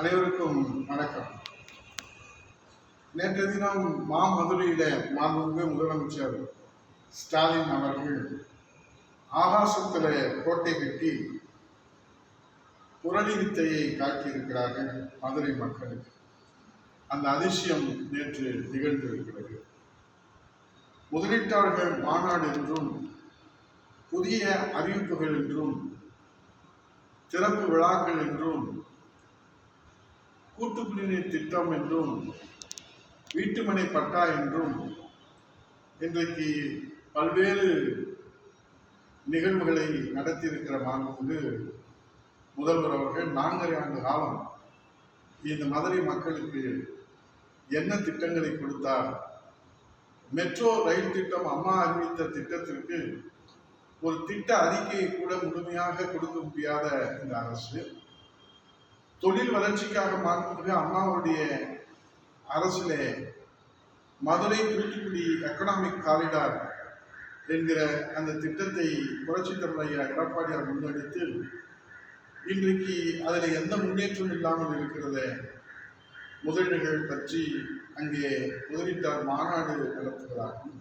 அனைவருக்கும் வணக்கம். நேற்று தினம் மாமதுரையில மாண்புமிகு முதலமைச்சர் ஸ்டாலின் அவர்கள் ஆகாசத்தில் கோட்டை கட்டி புரளி வித்தையை காட்டியிருக்கிறார்கள் மதுரை மக்களுக்கு. அந்த அதிசயம் நேற்று நிகழ்ந்திருக்கிறது. முதலீட்டாளர்கள் மாநாடு என்றும் புதிய அறிவிப்புகள் என்றும் திறப்பு விழாக்கள் என்றும் கூட்டு குடிநீர் திட்டம் என்றும் வீட்டுமனை பட்டா என்றும் இன்றைக்கு பல்வேறு நிகழ்வுகளை நடத்தியிருக்கிற மாண்புமிகு முதல்வர் அவர்கள் நான்கரை ஆண்டு காலம் இந்த மதுரை மக்களுக்கு என்ன திட்டங்களை கொடுத்தார் மெட்ரோ ரயில் திட்டம் அம்மா அறிவித்த திட்டத்திற்கு ஒரு திட்ட அறிக்கையை கூட முழுமையாக கொடுக்க முடியாத இந்த அரசு. தொழில் வளர்ச்சிக்காக மாண்புமிகு அம்மாவுடைய அரசிலே மதுரை தூத்துக்குடி எக்கனாமிக் காரிடார் என்கிற அந்த திட்டத்தை புரட்சி தமிழையா எடப்பாடியார் முன்னெடுத்து இன்றைக்கு அதில் எந்த முன்னேற்றம் இல்லாமல் இருக்கிறத முதலீடுகள் பற்றி அங்கே முதலீட்டார் மாநாடு நடத்துகிறார்கள்.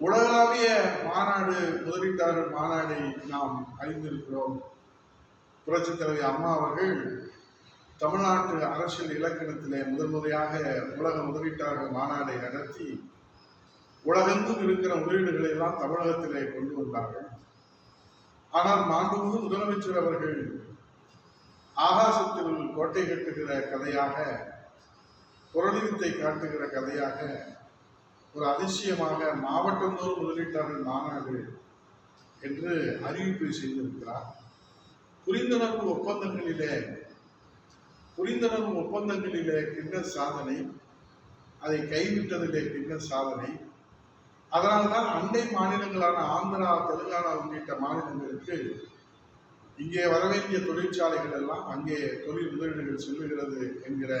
உலகளாவிய மாநாடு முதலீட்டாளர் மாநாடை நாம் அறிந்திருக்கிறோம். புரட்சித் தலைவி அம்மா அவர்கள் தமிழ்நாட்டு அரசியல் இலக்கணத்திலே முதன் முறையாக உலக முதலீட்டாளர் மாநாடை நடத்தி உலகெங்கும் இருக்கிற முதலீடுகளை எல்லாம் தமிழகத்திலே கொண்டு வந்தார்கள். ஆனால் மாண்புமிகு முதலமைச்சர் அவர்கள் ஆகாசத்தில் கோட்டை கட்டுகிற கதையாக புரளிவித்தை காட்டுகிற கதையாக ஒரு அதிசயமாக மாவட்டந்தோறும் முதலீட்டாளர் மாநாடு என்று அறிவிப்பை செய்திருக்கிறார். புரிந்துணர்வு ஒப்பந்தங்களிலே புரிந்துணர்வு ஒப்பந்தங்களிலே கிண்ண சாதனை அதை கைவிட்டதிலே கிண்ண சாதனை. அதனால்தான் அண்டை மாநிலங்களான ஆந்திரா தெலுங்கானா உள்ளிட்ட மாநிலங்களுக்கு இங்கே வரவேண்டிய தொழிற்சாலைகள் எல்லாம் அங்கே தொழில் முதலீடுகள் செல்லுகிறது என்கிற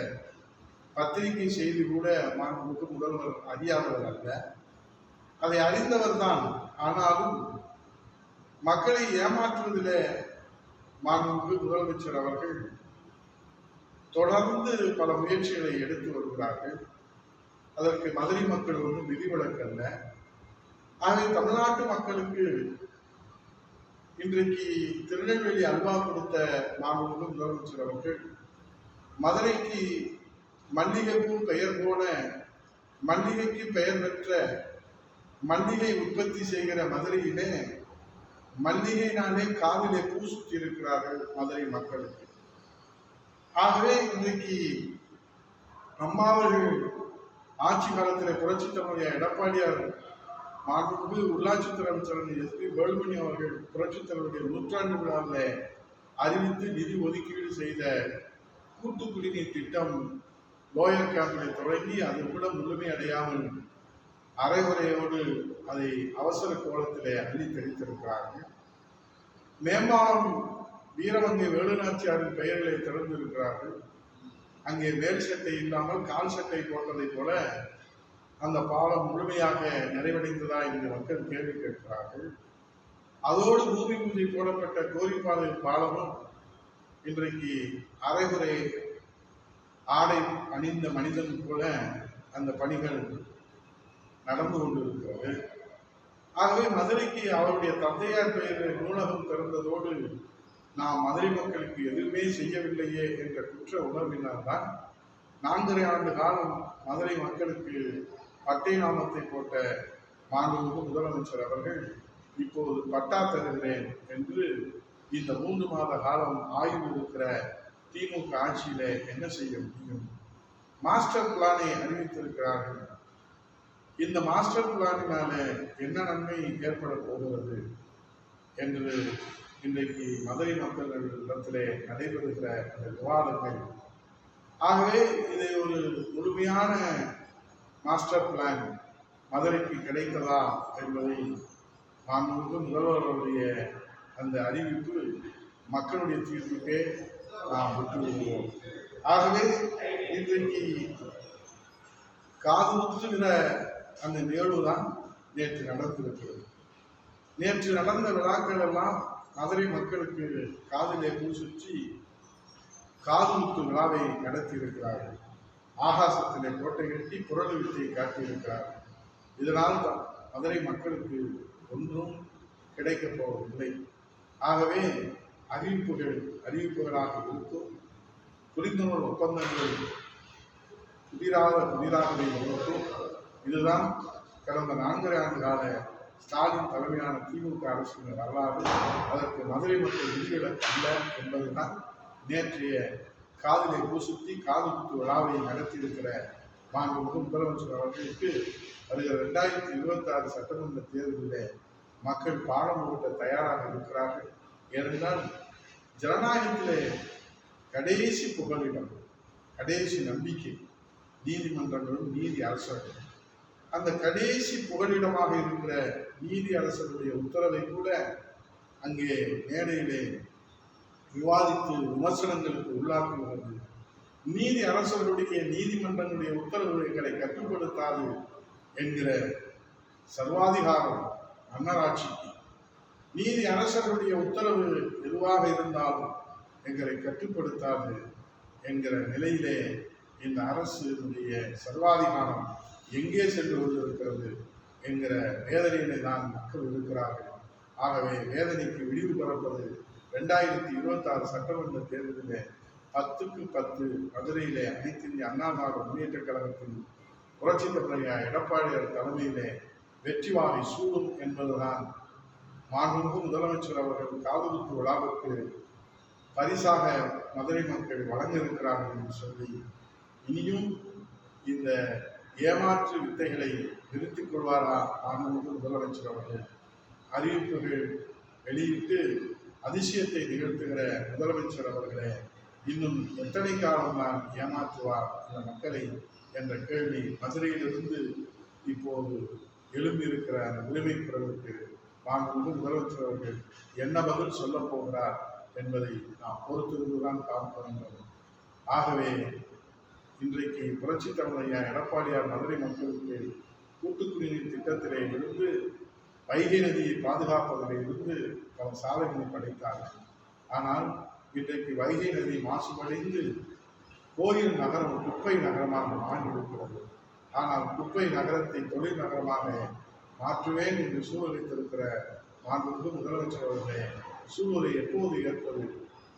பத்திரிகை செய்தி கூட மாண்புமிகு முதல்வர் அறியாதவர் அல்ல. அதை அறிந்தவர் தான் ஆனாலும் மக்களை ஏமாற்றுவதிலே மாண்புமிகு முதலமைச்சர் அவர்கள் தொடர்ந்து பல முயற்சிகளை எடுத்து வருகிறார்கள். அதற்கு மதுரை மக்கள் ஒன்றும் விதிவிலக்கல்ல ஆகவே தமிழ்நாட்டு மக்களுக்கு இன்றைக்கு திருநெல்வேலி அல்வா கொடுத்த மாண்புமிகு முதலமைச்சர் அவர்கள் மதுரைக்கு மல்லிகைப்பூ பெயர் போன மல்லிகைக்கு பெயர் பெற்ற மல்லிகை உற்பத்தி செய்கிற மதுரையிலே மல்லிகை நாளே காதிலே பூ சுத்தி இருக்கிறார்கள் மதுரை மக்களுக்கு. ஆகவே இன்றைக்கு அம்மாவர்கள் ஆட்சி காலத்தில் புரட்சி தமிழக எடப்பாடியார் மாண்புமிகு உள்ளாட்சித்துறை அமைச்சர் எஸ்பி வேலுமணி அவர்கள் புரட்சி தலைவருடைய நூற்றாண்டு விழாவில் அறிவித்து நிதி ஒதுக்கீடு செய்த கூட்டு குடிநீர் திட்டம் லோயர் கேம்பில் தொடங்கி அது கூட முழுமையடையாமல் அரைகுறையோடு அதை அவசர கோலத்திலே அள்ளி தெளித்திருக்கிறார்கள். மேம்பாலம் வீரமங்கை வேலுநாச்சியாரின் பெயர்களை திறந்திருக்கிறார்கள். அங்கே மேல் சட்டை இல்லாமல் கால் சட்டை போட்டதைப் போல அந்த பாலம் முழுமையாக நிறைவடைந்ததா என்று மக்கள் கேள்வி கேட்கிறார்கள். அதோடு பூமி பூஜை போடப்பட்ட கோரிப்பாதை பாலமும் இன்றைக்கு அரைகுறை ஆடை அணிந்த மனிதன் போல அந்த பணிகள் நடந்து கொண்டிருக்கிறது. ஆகவே மதுரைக்கு அவருடைய தந்தையார் பெயர் நூலகம் திறந்ததோடு நாம் மதுரை மக்களுக்கு எதுவுமே செய்யவில்லையே என்ற குற்ற உணர்வினால்தான் நான்கரை ஆண்டு காலம் மதுரை மக்களுக்கு பட்டை நாமத்தை போட்ட மாண்புமிகு முதலமைச்சர் அவர்கள் இப்போது பட்டா தருகிறேன் என்று இந்த மூன்று மாத காலம் ஆய்வு இருக்கிற திமுக ஆட்சியில என்ன செய்ய முடியும்? மாஸ்டர் பிளானை அறிவித்திருக்கிறார்கள். இந்த மாஸ்டர் பிளானினால என்ன நன்மை ஏற்பட போகிறது என்று இன்றைக்கு மதுரை மக்களிடத்திலே நடைபெறுகிற அந்த விவாதங்கள். ஆகவே இதை ஒரு முழுமையான மாஸ்டர் பிளான் மதுரைக்கு கிடைத்ததா என்பதை மாண்புமிகு முதல்வர் அவருடைய அந்த அறிவிப்பு மக்களுடைய தீர்ப்புக்கே நாம் விட்டு விடுவோம் ஆகவே இன்றைக்கு காது குத்துகிற அந்த நிகழ்வு தான் நேற்று நடந்திருக்கிறது. நேற்று நடந்த விழாக்கள் எல்லாம் மதுரை மக்களுக்கு காதலே பூசுற்றி காதுமுத்து விழாவை நடத்தியிருக்கிறார்கள். ஆகாசத்திலே கோட்டை கட்டி குரல் வித்தை காட்டியிருக்கிறார்கள். இதனால் தான் மதுரை மக்களுக்கு ஒன்றும் கிடைக்கப் போவதில்லை. ஆகவே அறிவிப்புகள் அறிவிப்புகளாக இருக்கும். புரிந்துணர்வு ஒப்பந்தங்கள் புதிராக புதிராகவே இருக்கும். இதுதான் கடந்த நான்கரை ஆண்டு கால ஸ்டாலின் தலைமையான திமுக அரசின் வரலாறு. அதற்கு மதுரை மக்கள் விதிவிலக்கு அல்ல என்பதுதான் நேற்றைய காதலை பூசுத்தி காது குத்து விழாவை நடத்தியிருக்கிற மாண்புமிகு முதலமைச்சர் அவர்களுக்கு வருகிற ரெண்டாயிரத்தி இருபத்தி ஆறு சட்டமன்ற தேர்தலில் மக்கள் பாடம் புகட்ட தயாராக இருக்கிறார்கள். ஏனென்றால் ஜனநாயகத்திலே கடைசி புகலிடம் கடைசி நம்பிக்கை நீதிமன்றங்களும் நீதி அரசர்களும் அந்த கடைசி புகலிடமாக இருக்கிற நீதி அரசருடைய உத்தரவை கூட அங்கே மேடையிலே விவாதித்து விமர்சனங்களுக்கு உள்ளாக்குகிறது. நீதி அரசர்களுடைய நீதிமன்றங்களுடைய உத்தரவுகளை கட்டுப்படுத்தாது என்கிற சர்வாதிகாரம் மன்னராட்சிக்கு நீதி அரசர்களுடைய உத்தரவு எதுவாக இருந்தாலும் எங்களை கட்டுப்படுத்தாது என்கிற நிலையிலே இந்த அரசினுடைய சர்வாதிகாரம் எங்கே சென்று கொண்டிருக்கிறது என்கிற வேதனையிலே தான் மக்கள் இருக்கிறார்கள். ஆகவே வேதனைக்கு விடிவு பரப்பது ரெண்டாயிரத்தி இருபத்தாறு சட்டமன்ற தேர்தலிலே பத்துக்கு பத்து மதுரையிலே அனைத்து இந்திய அண்ணா திராவிட முன்னேற்ற கழகத்தின் புரட்சி தலைவர் எடப்பாடியார் தலைமையிலே வெற்றி வாகை சூடும் என்பதுதான். மாண்புமிகு முதலமைச்சர் அவர்கள் காதுகுத்து விழாவுக்கு பரிசாக மதுரை மக்கள் வழங்க இருக்கிறார்கள் என்று சொல்லி இனியும் இந்த ஏமாற்று வித்தைகளை நிறுத்திக் கொள்வாரா மாண்புமிகு முதலமைச்சர் அவர்கள்? அறிவிப்புகள் வெளியிட்டு அதிசயத்தை நிகழ்த்துகிற முதலமைச்சர் அவர்களே இன்னும் எத்தனை காலம் நான் ஏமாற்றுவார் இந்த மக்களை என்ற கேள்வி மதுரையிலிருந்து இப்போது எழும்பியிருக்கிற அந்த உரிமை குரலுக்கு மாண்புமிகு முதலமைச்சர் அவர்கள் என்ன பதில் சொல்லப் போகிறார் என்பதை நாம் பொறுத்திருந்துதான் பார்க்க வேண்டும். ஆகவே இன்றைக்கு புரட்சி தமிழையா எடப்பாடியார் மதுரை மக்களுக்கு கூட்டு குடிநீர் திட்டத்திலே இருந்து வைகை நதியை பாதுகாப்பதிலே இருந்து பல சாதனைகளை படைத்தார்கள் ஆனால் இன்றைக்கு வைகை நதி மாசுபடைந்து கோயில் நகரம் குப்பை நகரமாக மாறியிருக்கிறது. ஆனால் குப்பை நகரத்தை தொழில் நகரமாக மாற்றுவேன் என்று சூழலித்திருக்கிற மாண்புமிகு முதலமைச்சர் அவர்களே சூழலை எப்போது ஏற்பது?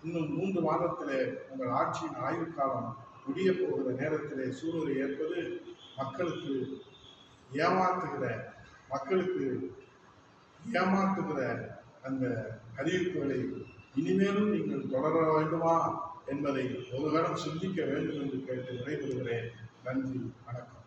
இன்னும் மூன்று மாதத்திலே உங்கள் ஆட்சியின் ஆய்வு காலம் முடிய போகிற நேரத்திலே சூழலை ஏற்பது மக்களுக்கு ஏமாத்துகிற மக்களுக்கு ஏமாத்துகிற அந்த அறிவிப்புகளை இனிமேலும் நீங்கள் தொடர வேண்டுமா என்பதை ஒரு கணம் சிந்திக்க வேண்டும் என்று கேட்டு விடைபெறுகிறேன். நன்றி வணக்கம்.